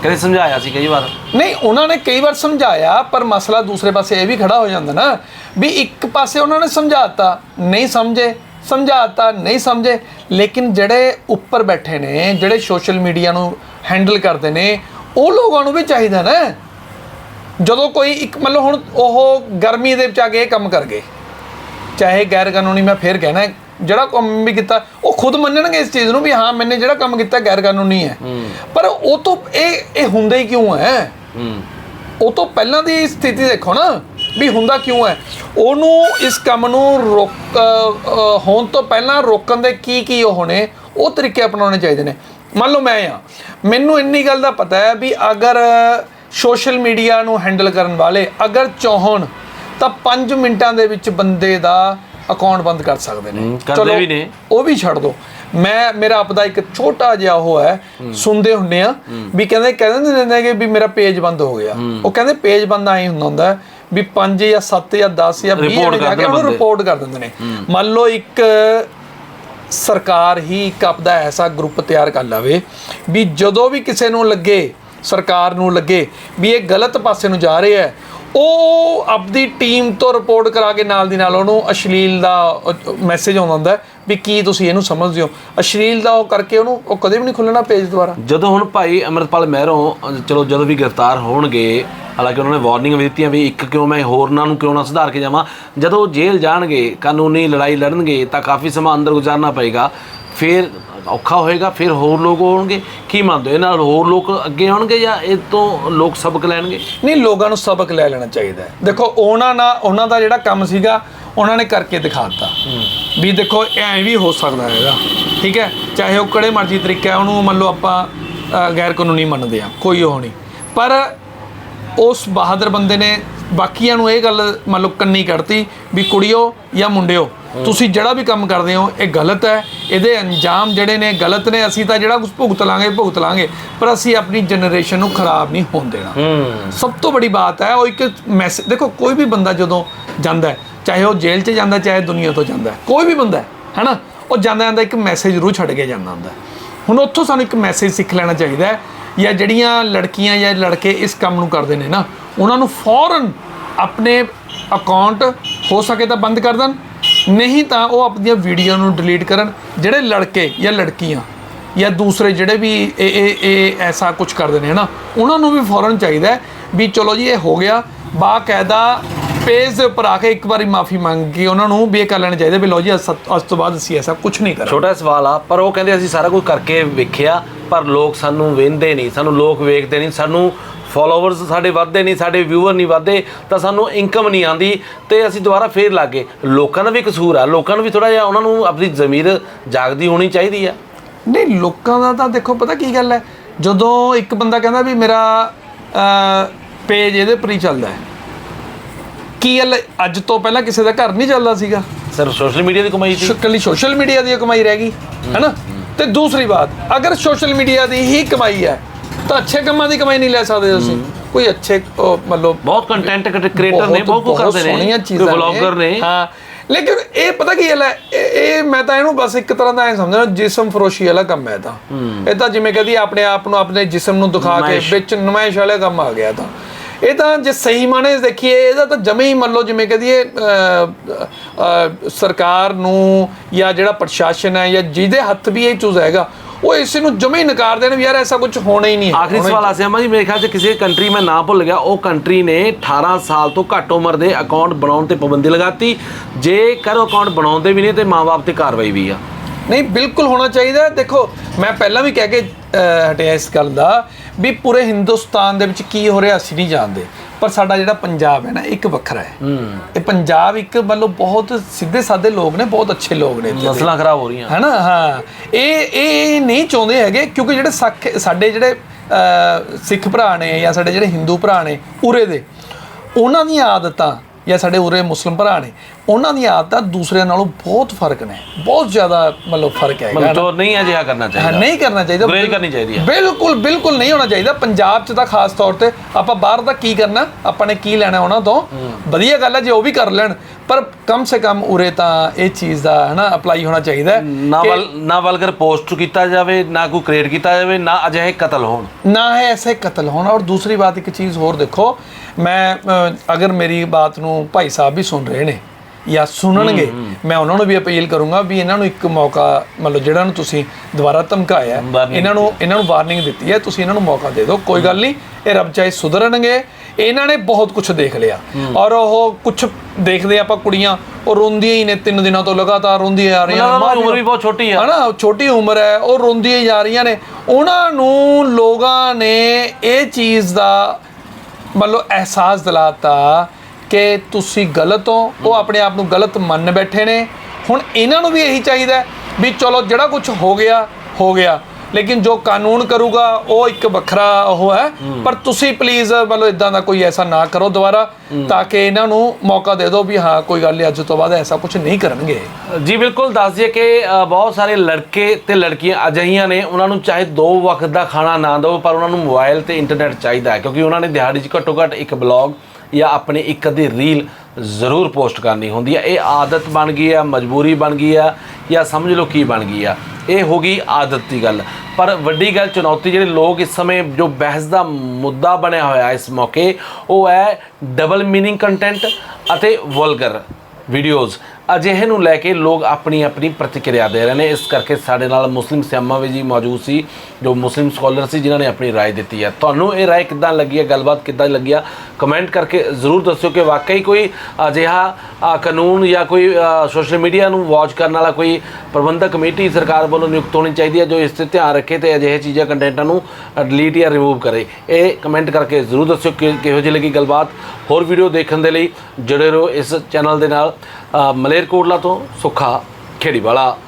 ਕਦੇ ਸਮਝਾਇਆ ਸੀ ਕਈ ਵਾਰ। ਨਹੀਂ ਉਹਨਾਂ ਨੇ ਕਈ ਵਾਰ ਸਮਝਾਇਆ ਪਰ ਮਸਲਾ ਦੂਸਰੇ ਪਾਸੇ ਇਹ ਵੀ ਖੜਾ ਹੋ ਜਾਂਦਾ ਨਾ ਵੀ ਇੱਕ ਪਾਸੇ ਉਹਨਾਂ ਨੇ ਸਮਝਾਤਾ ਨਹੀਂ ਸਮਝੇ ਸਮਝਾਤਾ ਨਹੀਂ ਸਮਝੇ ਲੇਕਿਨ ਜਿਹੜੇ ਉੱਪਰ ਬੈਠੇ ਨੇ ਜਿਹੜੇ ਸੋਸ਼ਲ ਮੀਡੀਆ ਨੂੰ ਹੈਂਡਲ ਕਰਦੇ ਨੇ ਉਹ ਲੋਕਾਂ ਨੂੰ ਵੀ ਚਾਹੀਦਾ ਨਾ। ਜਦੋਂ ਕੋਈ ਇੱਕ ਮਤਲਬ ਹੁਣ ਉਹ ਗਰਮੀ ਦੇ ਵਿੱਚ ਆ ਕੇ ਇਹ ਕੰਮ ਕਰ ਗਏ ਚਾਹੇ ਗੈਰ ਕਾਨੂੰਨੀ ਮੈਂ ਫੇਰ ਕਹਿਣਾ ਜਿਹੜਾ ਕੰਮ ਵੀ ਕੀਤਾ ਉਹ ਖੁਦ ਮੰਨਣਗੇ ਇਸ ਚੀਜ਼ ਨੂੰ ਵੀ ਹਾਂ ਮੈਨੇ ਜਿਹੜਾ ਕੰਮ ਕੀਤਾ ਗੈਰ ਕਾਨੂੰਨੀ ਹੈ। ਪਰ ਉਹ ਤੋਂ ਇਹ ਇਹ ਹੁੰਦਾ ਹੀ ਕਿਉਂ ਹੈ? ਉਹ ਤੋਂ ਪਹਿਲਾਂ ਦੀ ਸਥਿਤੀ ਦੇਖੋ ਨਾ ਵੀ ਹੁੰਦਾ ਕਿਉਂ ਹੈ? ਉਹਨੂੰ ਇਸ ਕੰਮ ਨੂੰ ਰੋਕ ਹੋਣ ਤੋਂ ਪਹਿਲਾਂ ਰੋਕਣ ਦੇ ਕੀ ਕੀ ਉਹ ਨੇ ਉਹ ਤਰੀਕੇ ਅਪਣਾਉਣੇ ਚਾਹੀਦੇ ਨੇ। ਮੰਨ ਲਓ ਮੈਂ ਆ ਮੈਨੂੰ ਇੰਨੀ ਗੱਲ ਦਾ ਪਤਾ ਹੈ ਵੀ ਅਗਰ ਸੋਸ਼ਲ ਮੀਡੀਆ ਨੂੰ ਹੈਂਡਲ ਕਰਨ ਵਾਲੇ ਅਗਰ ਚਾਹਣ ਤਾਂ 5 ਮਿੰਟਾਂ ਦੇ ਵਿੱਚ ਬੰਦੇ ਦਾ ਅਕਾਊਂਟ ਬੰਦ ਕਰ ਸਕਦੇ ਨੇ। ਕਰਦੇ ਵੀ ਨੇ। ਉਹ ਵੀ ਛੱਡ ਦੋ। ਮੈਂ ਮੇਰਾ ਆਪਦਾ ਇੱਕ ਛੋਟਾ ਜਿਹਾ ਉਹ ਹੈ ਸੁਣਦੇ ਹੁੰਨੇ ਆ ਵੀ ਕਹਿੰਦੇ ਕਹਿੰਦੇ ਦਿੰਦੇ ਕਿ ਵੀ ਮੇਰਾ ਪੇਜ ਬੰਦ ਹੋ ਗਿਆ। ਉਹ ਕਹਿੰਦੇ ਪੇਜ ਬੰਦ ਆਈ ਹੁੰਦਾ ਹੁੰਦਾ ਵੀ 5 ਜਾਂ 7 ਜਾਂ 10 ਜਾਂ 20 Report ਜਣੇ ਜਾ ਕੇ ਉਹਨੂੰ। ਰਿਪੋਰਟ ਕਰ ਦਿੰਦੇ ਨੇ। ਮੰਨ ਲਓ ਇੱਕ ਸਰਕਾਰ ਹੀ ਇੱਕ ਆਪਦਾ ਐਸਾ ਗਰੁੱਪ ਤਿਆਰ ਕਰ ਲਵੇ ਵੀ ਜਦੋਂ ਵੀ ਕਿਸੇ ਨੂੰ ਲੱਗੇ ਸਰਕਾਰ ਨੂੰ ਲੱਗੇ ਵੀ ਇਹ ਗਲਤ ਪਾਸੇ ਨੂੰ ਜਾ ਰਿਹਾ ਹੈ ਉਹ ਆਪਦੀ ਟੀਮ ਤੋਂ ਰਿਪੋਰਟ ਕਰਾ ਕੇ ਨਾਲ ਦੀ ਨਾਲ ਉਹਨੂੰ ਅਸ਼ਲੀਲ ਦਾ ਮੈਸੇਜ ਆਉਂਦਾ ਹੁੰਦਾ ਵੀ ਕੀ ਤੁਸੀਂ ਇਹਨੂੰ ਸਮਝਦੇ ਹੋ। ਅਸ਼ਲੀਲ ਦਾ ਉਹ ਕਰਕੇ ਉਹਨੂੰ ਉਹ ਕਦੇ ਵੀ ਨਹੀਂ ਖੁੱਲਣਾ ਪੇਜ ਦੁਆਰਾ। ਜਦੋਂ ਹੁਣ ਭਾਈ ਅਮਰਪਾਲ ਮਹਿਰੋਂ, ਚਲੋ ਜਦੋਂ ਵੀ ਗ੍ਰਿਫਤਾਰ ਹੋਣਗੇ ਹਾਲਾਂਕਿ ਉਹਨਾਂ ਨੇ ਵਾਰਨਿੰਗ ਵੀ ਦਿੱਤੀਆਂ ਵੀ ਇੱਕ ਕਿਉਂ ਮੈਂ ਹੋਰਨਾਂ ਨੂੰ ਕਿਉਂ ਨਾ ਸੁਧਾਰ ਕੇ ਜਾਵਾਂ। ਜਦੋਂ ਉਹ ਜੇਲ੍ਹ ਜਾਣਗੇ, ਕਾਨੂੰਨੀ ਲੜਾਈ ਲੜਨਗੇ, ਤਾਂ ਕਾਫੀ ਸਮਾਂ ਅੰਦਰ ਗੁਜ਼ਾਰਨਾ ਪਏਗਾ। ਫਿਰ ਔਖਾ ਹੋਏਗਾ, ਫਿਰ ਹੋਰ ਲੋਕ ਹੋਣਗੇ। ਕੀ ਮੰਨਦੇ ਇਹਨਾਂ ਨਾਲ ਹੋਰ ਲੋਕ ਅੱਗੇ ਆਉਣਗੇ ਜਾਂ ਇਹ ਤੋਂ ਲੋਕ ਸਬਕ ਲੈਣਗੇ? ਨਹੀਂ, ਲੋਕਾਂ ਨੂੰ ਸਬਕ ਲੈ ਲੈਣਾ ਚਾਹੀਦਾ ਹੈ। ਦੇਖੋ, ਉਹਨਾਂ ਨਾਲ, ਉਹਨਾਂ ਦਾ ਜਿਹੜਾ ਕੰਮ ਸੀਗਾ, ਉਹਨਾਂ ਨੇ ਕਰਕੇ ਦਿਖਾ ਦਿੱਤਾ। ਵੀ ਦੇਖੋ, ਐਂ ਵੀ ਹੋ ਸਕਦਾ ਹੈਗਾ। ਠੀਕ ਹੈ? ਚਾਹੇ ਉਹ ਕਿਹੜੇ ਮਰਜ਼ੀ ਤਰੀਕਾ ਉਹਨੂੰ ਮੰਨ ਲਓ ਆਪਾਂ ਗੈਰ ਕਾਨੂੰਨੀ ਮੰਨਦੇ ਆ। ਕੋਈ ਉਹ ਨਹੀਂ। ਪਰ ਉਸ ਬਹਾਦਰ ਬੰਦੇ ਨੇ ਬਾਕੀਆਂ ਨੂੰ ਇਹ ਗੱਲ ਮੰਨ ਲਓ ਕੰਨੀ ਕੱਢਤੀ ਵੀ ਕੁੜਿਓ ਜਾਂ ਮੁੰਡਿਓ ਤੁਸੀਂ ਜਿਹੜਾ ਵੀ ਕੰਮ ਕਰਦੇ ਹੋ ਇਹ ਗਲਤ ਹੈ ਇਹਦੇ ਅੰਜਾਮ ਜਿਹੜੇ ਨੇ ਗਲਤ ਨੇ ਅਸੀਂ ਤਾਂ ਜਿਹੜਾ ਕੁਝ ਭੁਗਤ ਲਾਂਗੇ ਭੁਗਤ ਲਾਂਗੇ ਪਰ ਅਸੀਂ ਆਪਣੀ ਜਨਰੇਸ਼ਨ ਨੂੰ ਖਰਾਬ ਨਹੀਂ ਹੋਣ ਦੇਣਾ। ਸਭ ਤੋਂ ਬੜੀ ਬਾਤ ਹੈ ਉਹ ਇੱਕ ਮੈਸੇਜ ਦੇਖੋ ਕੋਈ ਵੀ ਬੰਦਾ ਜਦੋਂ ਜਾਂਦਾ ਹੈ ਚਾਹੇ ਉਹ ਜੇਲ੍ਹ 'ਚ ਜਾਂਦਾ ਚਾਹੇ ਦੁਨੀਆ ਤੋਂ ਜਾਂਦਾ ਹੈ ਕੋਈ ਵੀ ਬੰਦਾ ਹੈ ਹੈਨਾ? ਉਹ ਜਾਂਦਾ ਜਾਂਦਾ ਇੱਕ ਮੈਸੇਜ ਜ਼ਰੂਰ ਛੱਡ ਕੇ ਜਾਂਦਾ ਹੁੰਦਾ। ਹੁਣ ਉੱਥੋਂ ਸਾਨੂੰ ਇੱਕ ਮੈਸੇਜ ਸਿੱਖ ਲੈਣਾ ਚਾਹੀਦਾ ਹੈ ਜਾਂ ਜਿਹੜੀਆਂ ਲੜਕੀਆਂ ਜਾਂ ਲੜਕੇ ਇਸ ਕੰਮ ਨੂੰ ਕਰਦੇ ਨੇ ਨਾ, ਉਹਨਾਂ ਨੂੰ ਫੌਰਨ ਆਪਣੇ ਅਕਾਊਂਟ ਹੋ ਸਕੇ ਤਾਂ ਬੰਦ ਕਰ ਦੇਣ, ਨਹੀਂ ਤਾਂ ਉਹ ਆਪਣੀਆਂ ਵੀਡੀਓ ਨੂੰ ਡਿਲੀਟ ਕਰਨ, ਜਿਹੜੇ ਲੜਕੇ ਜਾਂ ਲੜਕੀਆਂ ਜਾਂ ਦੂਸਰੇ ਜਿਹੜੇ ਵੀ ਇਹ ਇਹ ਇਹ ਐਸਾ ਕੁਝ ਕਰਦੇ ਨੇ ਨਾ, ਉਹਨਾਂ ਨੂੰ ਵੀ ਫੌਰਨ ਚਾਹੀਦਾ ਵੀ ਚਲੋ ਜੀ ਇਹ ਹੋ ਗਿਆ, ਬਾਕਾਇਦਾ ਪੇਜ ਦੇ ਉੱਪਰ ਆ ਕੇ ਇੱਕ ਵਾਰੀ ਮਾਫੀ ਮੰਗ ਕੇ ਉਹਨਾਂ ਨੂੰ ਵੀ ਇਹ ਕਰ ਲੈਣਾ ਚਾਹੀਦਾ ਵੀ ਲਓ ਜੀ ਅੱਜ ਅੱਜ ਤੋਂ ਬਾਅਦ ਅਸੀਂ ਐਸਾ ਕੁਝ ਨਹੀਂ ਕਰਾਂਗੇ। ਛੋਟਾ ਸਵਾਲ ਆ, ਪਰ ਉਹ ਕਹਿੰਦੇ ਅਸੀਂ ਸਾਰਾ ਕੁਝ ਕਰਕੇ ਵੇਖਿਆ ਪਰ ਲੋਕ ਸਾਨੂੰ ਵੇਖਦੇ ਨਹੀਂ ਸਾਨੂੰ ਲੋਕ ਵੇਖਦੇ ਨਹੀਂ ਸਾਨੂੰ ਫਾਲੋਅਰਸ ਸਾਡੇ ਵੱਧਦੇ ਨਹੀਂ ਸਾਡੇ ਵਿਊਅਰ ਨਹੀਂ ਵੱਧਦੇ ਤਾਂ ਸਾਨੂੰ ਇਨਕਮ ਨਹੀਂ ਆਂਦੀ ਤੇ ਅਸੀਂ ਦੁਬਾਰਾ ਫੇਰ ਲੱਗੇ। ਲੋਕਾਂ ਦਾ ਵੀ ਕਸੂਰ ਆ ਲੋਕਾਂ ਨੂੰ ਵੀ ਥੋੜਾ ਜਿਹਾ ਉਹਨਾਂ ਨੂੰ ਆਪਣੀ ਜ਼ਮੀਰ ਜਾਗਦੀ ਹੋਣੀ ਚਾਹੀਦੀ ਆ। ਨਹੀਂ ਲੋਕਾਂ ਦਾ ਤਾਂ ਦੇਖੋ ਪਤਾ ਕੀ ਗੱਲ ਹੈ? ਜਦੋਂ ਇੱਕ ਬੰਦਾ ਕਹਿੰਦਾ ਵੀ ਮੇਰਾ ਪੇਜ ਇਹਦੇ ਉੱਪਰ ਹੀ ਚੱਲਦਾ ਹੈ ਕੀ ਗੱਲ ਅੱਜ ਤੋਂ ਪਹਿਲਾਂ ਕਿਸੇ ਦਾ ਘਰ ਨਹੀਂ ਚੱਲਦਾ ਸੀਗਾ। ਸਿਰਫ ਸੋਸ਼ਲ ਮੀਡੀਆ ਦੀ ਕਮਾਈ ਸੀ। ਇਕੱਲੀ ਸੋਸ਼ਲ ਮੀਡੀਆ ਦੀ ਕਮਾਈ ਰਹਿ ਗਈ ਹੈਨਾ ਤੇ ਦੂਸਰੀ ਬਾਤ ਅਗਰ ਸੋਸ਼ਲ ਮੀਡੀਆ ਦੀ ਹੀ ਕਮਾਈ ਹੈ ਤਾਂ ਅੱਛੇ ਕੰਮਾਂ ਦੀ ਕਮਾਈ ਨਹੀਂ ਲੈ ਸਕਦੇ ਤੁਸੀਂ। ਕੋਈ ਅੱਛੇ ਮਤਲਬ ਬਹੁਤ ਕੰਟੈਂਟ ਕ੍ਰੀਏਟਰ ਨੇ ਬਹੁਤ ਕੁਝ ਕਰਦੇ ਨੇ ਸੋਹਣੀਆਂ ਚੀਜ਼ਾਂ ਵਲੌਗਰ ਨੇ। ਹਾਂ ਲੇਕਿਨ ਇਹ ਪਤਾ ਕੀ ਹੈ ਇਹ ਇਹ ਮੈਂ ਤਾਂ ਇਹਨੂੰ ਬਸ ਇੱਕ ਤਰ੍ਹਾਂ ਦਾ ਐ ਸਮਝਦਾ ਜਿਸਮ ਫਰੋਸ਼ੀ ਵਾਲਾ ਕੰਮ ਹੈ ਤਾਂ। ਇਹ ਤਾਂ ਜਿਵੇਂ ਕਹਦੀ ਆਪਣੇ ਆਪ ਨੂੰ ਆਪਣੇ ਜਿਸਮ ਨੂੰ ਦਿਖਾ ਕੇ। ਵਿੱਚ ਨੁਮਾਇਸ਼ ਵਾਲਾ ਕੰਮ ਆ ਗਿਆ ਤਾਂ। ਇਹ ਤਾਂ ਜੇ ਸਹੀ ਮਾਨੇ ਦੇਖੀਏ ਇਹਦਾ ਤਾਂ ਜਮੇ ਹੀ ਮੰਨ ਲਓ ਜਿਵੇਂ ਕਹਦੀਏ ਸਰਕਾਰ ਨੂੰ ਜਾਂ ਜਿਹੜਾ ਪ੍ਰਸ਼ਾਸਨ ਹੈ ਜਾਂ ਜਿਹਦੇ ਹੱਥ ਵੀ ਇਹ ਚੂਜ਼ ਹੈਗਾ ਉਹ ਇਸ ਨੂੰ ਜਮੇ ਹੀ ਨਕਾਰ ਦੇਣ ਵੀ ਯਾਰ ਐਸਾ ਕੁਝ ਹੋਣਾ ਹੀ ਨਹੀਂ ਹੈ। ਆਖਰੀ ਸਵਾਲ ਆਸਿਆ ਜੀ ਮੇਰੇ ਖਿਆਲ 'ਚ ਕਿਸੇ ਕੰਟਰੀ ਮੈਂ ਨਾਂ ਭੁੱਲ ਗਿਆ ਉਹ ਕੰਟਰੀ ਨੇ 18 ਸਾਲ ਤੋਂ ਘੱਟ ਉਮਰ ਦੇ ਅਕਾਊਂਟ ਬਣਾਉਣ ਤੇ ਪਾਬੰਦੀ ਲਗਾਤੀ। ਜੇਕਰ ਅਕਾਊਂਟ ਬਣਾਉਂਦੇ ਵੀ ਨੇ ਤੇ ਮਾਪੇ ਤੇ ਕਾਰਵਾਈ ਵੀ ਆ। ਨਹੀਂ ਬਿਲਕੁਲ ਹੋਣਾ ਚਾਹੀਦਾ। ਦੇਖੋ ਮੈਂ ਪਹਿਲਾਂ ਵੀ ਕਹਿ ਕੇ ਹਟਿਆ ਇਸ ਗੱਲ ਦਾ ਵੀ ਪੂਰੇ ਹਿੰਦੁਸਤਾਨ ਦੇ ਵਿੱਚ ਕੀ ਹੋ ਰਿਹਾ ਅਸੀਂ ਨਹੀਂ ਜਾਣਦੇ। ਪਰ ਸਾਡਾ ਜਿਹੜਾ ਪੰਜਾਬ ਹੈ ਨਾ ਇੱਕ ਵੱਖਰਾ ਹੈ। ਇਹ ਪੰਜਾਬ ਇੱਕ ਮਤਲਬ ਬਹੁਤ ਸਿੱਧੇ ਸਾਦੇ ਲੋਕ ਨੇ ਬਹੁਤ ਅੱਛੇ ਲੋਕ ਨੇ। ਨਸਲਾਂ ਖਰਾਬ ਹੋ ਰਹੀਆਂ। ਹੈਨਾ? ਹਾਂ। ਇਹ ਇਹ ਨਹੀਂ ਚਾਹੁੰਦੇ ਹੈਗੇ ਕਿਉਂਕਿ ਜਿਹੜੇ ਸਾਡੇ ਜਿਹੜੇ ਸਿੱਖ ਭਰਾ ਨੇ ਜਾਂ ਸਾਡੇ ਜਿਹੜੇ ਹਿੰਦੂ ਭਰਾ ਨੇ ਉਰੇ ਦੇ ਉਹਨਾਂ ਦੀਆਂ ਆਦਤਾਂ ਜਾਂ ਸਾਡੇ ਉਰੇ ਮੁਸਲਮ ਭਰਾ ਨੇ ਉਹਨਾਂ ਦੀਆਂ ਆਦਤਾਂ ਦੂਸਰਿਆਂ ਨਾਲੋਂ ਬਹੁਤ ਫ਼ਰਕ ਨੇ। ਬਹੁਤ ਜ਼ਿਆਦਾ ਮਤਲਬ ਫ਼ਰਕ ਹੈਗਾ ਮਤਲਬ ਨਹੀਂ ਅਜਿਹਾ ਕਰਨਾ ਚਾਹੀਦਾ। ਨਹੀਂ ਕਰਨਾ ਚਾਹੀਦਾ। ਗੁਰੇਜ਼ ਕਰਨੀ ਚਾਹੀਦੀ ਹੈ ਬਿਲਕੁਲ ਬਿਲਕੁਲ ਨਹੀਂ ਹੋਣਾ ਚਾਹੀਦਾ। ਪੰਜਾਬ 'ਚ ਤਾਂ ਖਾਸ ਤੌਰ ਤੇ ਆਪਾਂ ਬਾਹਰ ਦਾ ਕੀ ਕਰਨਾ ਆਪਾਂ ਨੇ ਕੀ ਲੈਣਾ ਉਹਨਾਂ ਤੋਂ। ਵਧੀਆ ਗੱਲ ਹੈ ਜੇ ਉਹ ਵੀ ਕਰ ਲੈਣ। ਪਰ ਕਮ ਸੇ ਕਮ ਉਰੇ ਤਾਂ ਇਹ ਚੀਜ਼ ਦਾ ਹਨਾ ਅਪਲਾਈ ਹੋਣਾ ਚਾਹੀਦਾ ਨਾ ਵਲ ਨਾ ਵਲਗਰ ਪੋਸਟ ਕੀਤਾ ਜਾਵੇ ਨਾ ਕੋਈ ਕ੍ਰੀਏਟ ਕੀਤਾ ਜਾਵੇ ਨਾ ਅਜਿਹੇ ਕਤਲ ਹੋਣ। ਨਾ ਹੈ ਐਸੇ ਕਤਲ ਹੋਣਾ। ਔਰ ਦੂਸਰੀ ਬਾਤ ਇੱਕ ਚੀਜ਼ ਹੋਰ ਦੇਖੋ ਮੈਂ ਅਗਰ ਮੇਰੀ ਬਾਤ ਨੂੰ ਭਾਈ ਸਾਹਿਬ ਵੀ ਸੁਣ ਰਹੇ ਨੇ ਜਾਂ ਸੁਣਨਗੇ। ਮੈਂ ਉਹਨਾਂ ਨੂੰ ਵੀ ਅਪੀਲ ਕਰੂੰਗਾ ਵੀ ਇਹਨਾਂ ਨੂੰ ਇੱਕ ਮੌਕਾ ਮਤਲਬ ਜਿਹੜਾ ਨੂੰ ਤੁਸੀਂ ਦੁਬਾਰਾ ਧਮਕਾਇਆ ਇਹਨਾਂ ਨੂੰ ਇਹਨਾਂ ਨੂੰ ਵਾਰਨਿੰਗ ਦਿੱਤੀ ਹੈ ਤੁਸੀਂ ਇਹਨਾਂ ਨੂੰ ਮੌਕਾ ਦੇ ਦਿਓ। ਕੋਈ ਗੱਲ ਨਹੀਂ ਇਹ ਰੱਬ ਚਾਹੇ ਸੁਧਰਨਗੇ ਇਹਨਾਂ ਨੇ ਬਹੁਤ ਕੁਝ ਦੇਖ ਲਿਆ। ਔਰ ਉਹ ਕੁਝ ਦੇਖਦੇ ਆਪਾਂ ਕੁੜੀਆਂ ਉਹ ਰੋਂਦੀਆਂ ਹੀ ਨੇ ਤਿੰਨ ਦਿਨਾਂ ਤੋਂ ਲਗਾਤਾਰ ਰੋਂਦੀਆਂ ਆ ਰਹੀਆਂ ਉਹਨਾਂ ਦੀ ਉਮਰ ਵੀ ਬਹੁਤ ਛੋਟੀ ਆ। ਹਨਾ ਛੋਟੀ ਉਮਰ ਹੈ ਉਹ ਰੋਂਦੀਆਂ ਜਾ ਰਹੀਆਂ ਨੇ। ਉਹਨਾਂ ਨੂੰ ਲੋਕਾਂ ਨੇ ਇਹ ਚੀਜ਼ ਦਾ ਮਤਲਬ ਅਹਿਸਾਸ ਦਿਲਾਤਾ ਕਿ ਤੁਸੀਂ ਗਲਤ ਹੋ ਉਹ ਆਪਣੇ ਆਪ ਨੂੰ ਗਲਤ ਮੰਨ ਬੈਠੇ ਨੇ। ਹੁਣ ਇਹਨਾਂ ਨੂੰ ਵੀ ਇਹੀ ਚਾਹੀਦਾ ਵੀ ਚਲੋ ਜਿਹੜਾ ਕੁਝ ਹੋ ਗਿਆ ਹੋ ਗਿਆ। ਲੇਕਿਨ ਜੋ ਕਾਨੂੰਨ ਕਰੂਗਾ ਉਹ ਇੱਕ ਵੱਖਰਾ ਉਹ ਹੈ। ਪਰ ਤੁਸੀਂ ਪਲੀਜ਼ ਮਤਲਬ ਇਦਾਂ ਦਾ ਕੋਈ ਐਸਾ ਨਾ ਕਰੋ ਦੁਬਾਰਾ ਤਾਂ ਕਿ ਇਹਨਾਂ ਨੂੰ ਮੌਕਾ ਦੇ ਦਿਓ ਵੀ ਹਾਂ ਕੋਈ ਗੱਲ ਨਹੀਂ ਅੱਜ ਤੋਂ ਬਾਅਦ ਐਸਾ ਕੁਝ ਨਹੀਂ ਕਰਨਗੇ। ਜੀ ਬਿਲਕੁਲ ਦੱਸ ਦਈਏ ਕਿ ਬਹੁਤ ਸਾਰੇ ਲੜਕੇ ਤੇ ਲੜਕੀਆਂ ਅਜਿਹੀਆਂ ਨੇ। ਉਹਨਾਂ ਨੂੰ ਚਾਹੇ ਦੋ ਵਕਤ ਦਾ ਖਾਣਾ ਨਾ ਦਿਓ ਪਰ ਉਹਨਾਂ ਨੂੰ ਮੋਬਾਈਲ ਤੇ ਇੰਟਰਨੈਟ ਚਾਹੀਦਾ ਹੈ। ਕਿਉਂਕਿ ਉਹਨਾਂ ਨੇ ਦਿਹਾੜੀ 'ਚ ਘੱਟੋ ਘੱਟ ਇੱਕ ਬਲੌਗ ਜਾਂ ਆਪਣੀ ਇੱਕ ਅੱਧੀ ਰੀਲ ਜ਼ਰੂਰ ਪੋਸਟ ਕਰਨੀ ਹੁੰਦੀ ਹੈ ਇਹ ਆਦਤ ਬਣ ਗਈ ਹੈ ਮਜਬੂਰੀ ਬਣ ਗਈ ਹੈ ਜਾਂ ਸਮਝ ਲਓ ਕੀ ਬਣ ਗਈ ਆ। ਇਹ ਹੋ ਗਈ ਆਦਤ ਦੀ ਗੱਲ। ਪਰ ਵੱਡੀ ਗੱਲ, ਚੁਣੌਤੀ ਜਿਹੜੇ ਲੋਕ ਇਸ ਸਮੇਂ ਜੋ ਬਹਿਸ ਦਾ ਮੁੱਦਾ ਬਣਿਆ ਹੋਇਆ ਇਸ ਮੌਕੇ, ਉਹ ਹੈ ਡਬਲ ਮੀਨਿੰਗ ਕੰਟੈਂਟ ਅਤੇ ਵਲਗਰ ਵੀਡੀਓਜ਼ ਅਜਿਹੇ ਨੂੰ ਲੈ ਕੇ ਲੋਕ ਆਪਣੀ ਆਪਣੀ ਪ੍ਰਤੀਕਿਰਿਆ ਦੇ ਰਹੇ ਨੇ ਇਸ ਕਰਕੇ ਸਾਡੇ ਨਾਲ ਮੁਸਲਿਮ ਸਿਆਮਾ ਵੀ ਜੀ ਮੌਜੂਦ ਸੀ ਜੋ ਮੁਸਲਿਮ ਸਕਾਲਰ ਸੀ ਜਿਨ੍ਹਾਂ ਨੇ ਆਪਣੀ رائے ਦਿੱਤੀ ਹੈ ਤੁਹਾਨੂੰ ਇਹ رائے ਕਿੱਦਾਂ ਲੱਗੀ ਹੈ ਗੱਲਬਾਤ ਕਿੱਦਾਂ ਲੱਗੀ ਆ ਕਮੈਂਟ ਕਰਕੇ ਜ਼ਰੂਰ ਦੱਸਿਓ ਕਿ ਵਾਕਈ ਕੋਈ ਅਜਿਹਾ ਅ, ਕਾਨੂੰਨ ਜਾਂ ਕੋਈ ਸੋਸ਼ਲ ਮੀਡੀਆ ਨੂੰ ਵਾਚ ਕਰਨ ਵਾਲਾ ਕੋਈ ਪ੍ਰਬੰਧਕ ਕਮੇਟੀ ਸਰਕਾਰ ਵੱਲੋਂ ਨਿਯੁਕਤ ਹੋਣੀ ਚਾਹੀਦੀ ਹੈ ਜੋ ਇਸ ਤੇ ਧਿਆਨ ਰੱਖੇ ਤੇ ਅਜਿਹੇ ਚੀਜ਼ਾਂ ਕੰਟੈਂਟਾਂ ਨੂੰ ਡਿਲੀਟ ਜਾਂ ਰਿਮੂਵ ਕਰੇ ਇਹ ਕਮੈਂਟ ਕਰਕੇ ਜ਼ਰੂਰ ਦੱਸਿਓ ਕਿ ਕਿਹੋ ਜਿਹੀ ਲੱਗੀ ਗੱਲਬਾਤ ਹੋਰ ਵੀਡੀਓ ਦੇਖਣ ਦੇ ਲਈ ਜੁੜੇ ਰਹੋ ਇਸ ਚੈਨਲ ਦੇ ਨਾਲ ਅ, ਮਲੇਰਕੋਟਲਾ ਤੋਂ ਸੁੱਖਾ ਖੇੜੀਵਾਲਾ।